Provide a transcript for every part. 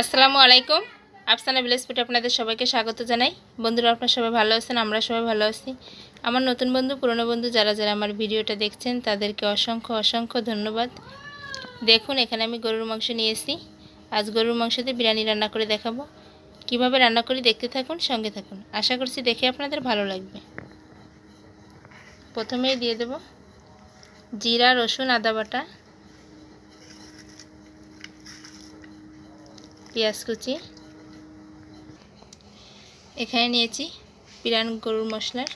আসসালামু আলাইকুম। আফসানা ভিলেজ ফুটে আপনাদের সবাইকে স্বাগত জানাই। বন্ধুরা, আপনারা সবাই ভালো আছেন? আমরা সবাই ভালো আছি। আমার নতুন বন্ধু, পুরনো বন্ধু যারা যারা আমার ভিডিওটা দেখছেন, তাদেরকে অসংখ্য অসংখ্য ধন্যবাদ। দেখুন, এখানে আমি গরুর মাংস নিয়েছি আজ গরুর মাংস দিয়ে বিরিয়ানি রান্না করে দেখাবো। কীভাবে রান্না করি দেখতে থাকুন, সঙ্গে থাকুন। আশা করছি দেখে আপনাদের ভালো লাগবে। প্রথমেই দিয়ে দেব জিরা, রসুন, আদা বাটা। পেঁয়াজ কুচি। এখানে নিয়েছি বিরিয়ানি গরুর মশলার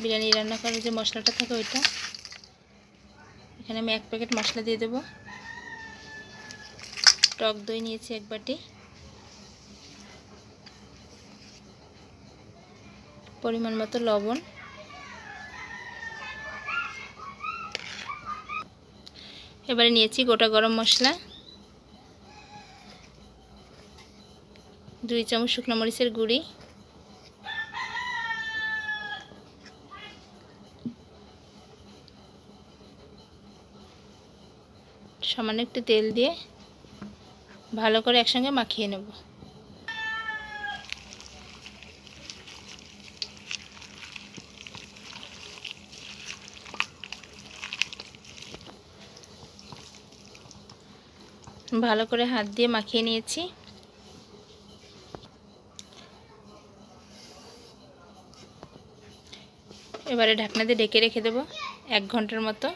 বিরিয়ানি রান্না করার যে মশলাটা থাকে ওইটা। এখানে আমি এক প্যাকেট মশলা দিয়ে দেব। টক দই নিয়েছি এক বাটি। পরিমাণ মতো লবণ। এবারে নিয়েছি গোটা গরম মশলা। দুই চামচ শুকনো মরিচের গুঁড়ি। সামান্য একটু তেল দিয়ে ভালো করে একসঙ্গে মাখিয়ে নেব। ভালো করে হাত দিয়ে মাখিয়ে নিয়েছি। এবারে ঢাকনা দিয়ে ডেকে রেখে দেবো এক ঘণ্টার মতো।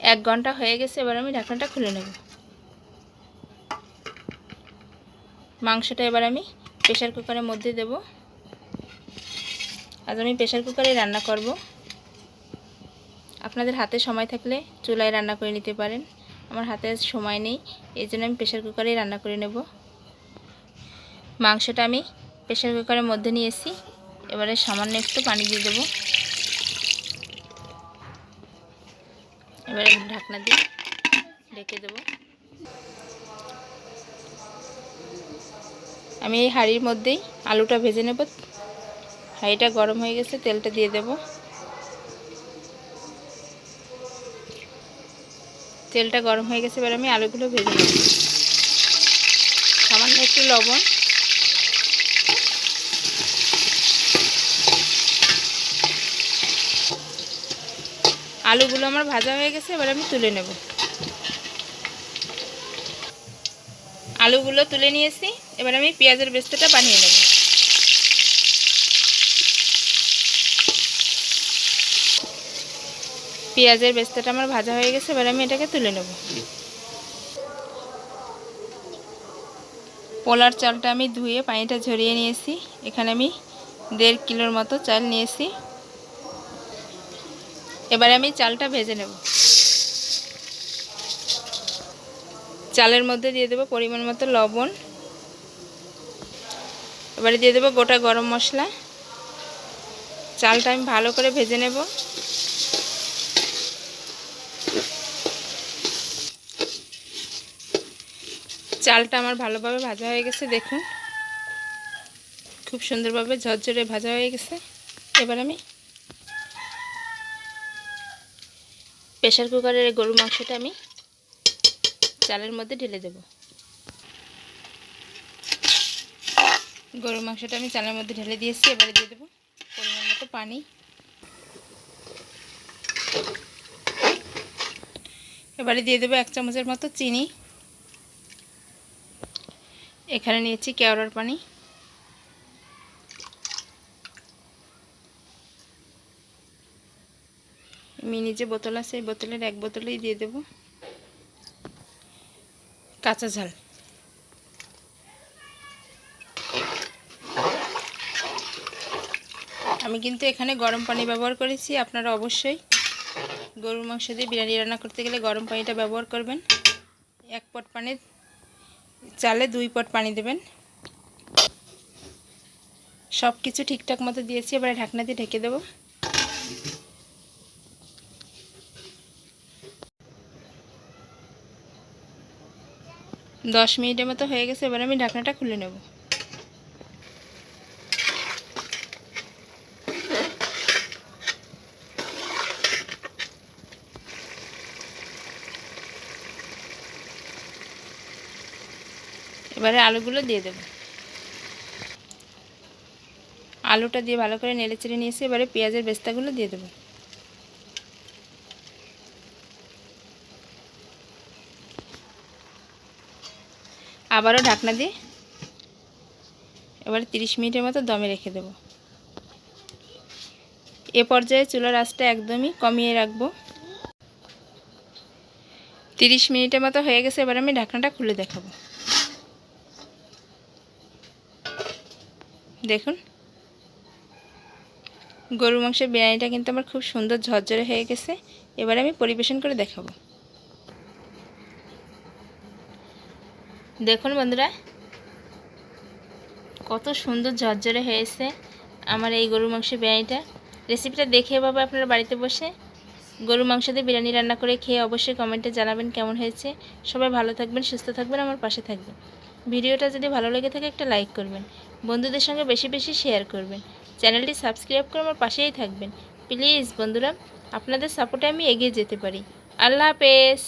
এক ঘণ্টা হয়ে গেছে, এবার আমি ঢাকনাটা খুলে নেব। মাংসটা এবার আমি প্রেশার কুকারের মধ্যে দেব। আজ আমি প্রেশার কুকারে রান্না করব। আপনাদের হাতে সময় থাকলে চুলায় রান্না করে নিতে পারেন। আমার হাতে সময় নেই, এই জন্য আমি প্রেশার কুকারেই রান্না করে নেব। মাংসটা আমি প্রেশার কুকারের মধ্যে নিয়েছি এবারে সামান্য একটু পানি দিয়ে দেবো। এবারে ঢাকনা দিয়ে ঢেকে দেবো। আমি এই হাঁড়ির মধ্যেই আলুটা ভেজে নেব। হাঁড়িটা গরম হয়ে গেছে, তেলটা দিয়ে দেব। তেলটা গরম হয়ে গেছে, এবার আমি আলুগুলো ভেজে নেব। সামান্য একটু লবণ। আলুগুলো আমার ভাজা হয়ে গেছে, এবার আমি তুলে নেব। আলুগুলো তুলে নিয়েছি, এবার আমি পেঁয়াজের বেস্তাটা বানিয়ে নেব। পেঁয়াজের বেস্তাটা আমার ভাজা হয়ে গেছে, এবার আমি এটাকে তুলে নেব। পোলার চালটা আমি ধুয়ে পানিটা ঝরিয়ে নিয়েছি, এখানে আমি দেড় কিলোর মতো চাল নিয়েছি। এবারে আমি চালটা ভেজে নেব। চালের মধ্যে দিয়ে দেবো পরিমাণ মতো লবণ। এবারে দিয়ে দেবো গোটা গরম মশলা। চালটা আমি ভালো করে ভেজে নেব। চালটা আমার ভালোভাবে ভাজা হয়ে গেছে, দেখুন। খুব সুন্দরভাবে ঝরঝরে ভাজা হয়ে গেছে। এবার আমি প্রেশার কুকারের গরু মাংসটা আমি চালের মধ্যে ঢেলে দেব। গরুর মাংসটা আমি চালের মধ্যে ঢেলে দিয়েছি, এবারে দিয়ে দেবো পরিমাণ মতো পানি। এবারে দিয়ে দেবো এক চামচের মতো চিনি। এখানে নিয়েছি কেওড়ার পানি। মিনি যে বোতল আছে, এই বোতলের এক বোতলেই দিয়ে দেব। কাঁচা ঝাল। আমি কিন্তু এখানে গরম পানি ব্যবহার করেছি, আপনারা অবশ্যই গরুর মাংস দিয়ে বিরিয়ানি রান্না করতে গেলে গরম পানিটা ব্যবহার করবেন। এক পট পানি, চালে দুই পট পানি দেবেন। সব কিছু ঠিকঠাক মতো দিয়েছি, এবারে ঢাকনা দিয়ে ঢেকে দেবো। দশ মিনিটের মতো হয়ে গেছে, এবার আমি ঢাকনাটা খুলে নেব। এবারে আলুগুলো দিয়ে দেব। আলুটা দিয়ে ভালো করে নেড়ে চেড়ে নিয়েছি এবারে পেঁয়াজের বেস্তাগুলো দিয়ে দেবো। আবারও ঢাকনা দিয়ে এবার তিরিশ মিনিটের মতো দমে রেখে দেব। এ পর্যায়ে চুলার আঁচটা একদমই কমিয়ে রাখব। তিরিশ মিনিটের মতো হয়ে গেছে, এবার আমি ঢাকনাটা খুলে দেখাবো। দেখুন গরু মাংসের বিরিয়ানিটা কিন্তু আমার খুব সুন্দর ঝরঝরে হয়ে গেছে। এবার আমি পরিবেশন করে দেখাবো। দেখুন বন্ধুরা, কত সুন্দর ঝরঝরে হয়েছে আমার এই গরু মাংসের বিরিয়ানিটা। রেসিপিটা দেখে এভাবে আপনারা বাড়িতে বসে গরু মাংস দিয়ে বিরিয়ানি রান্না করে খেয়ে অবশ্যই কমেন্টে জানাবেন কেমন হয়েছে। সবাই ভালো থাকবেন, সুস্থ থাকবেন, আমার পাশে থাকবেন। ভিডিওটা যদি ভালো লেগে থাকে একটা লাইক করবেন, বন্ধুদের সঙ্গে বেশি বেশি শেয়ার করবেন। চ্যানেলটি সাবস্ক্রাইব করে আমার পাশেই থাকবেন। প্লিজ বন্ধুরা, আপনাদের সাপোর্টে আমি এগিয়ে যেতে পারি। আল্লাহ হাফেজ।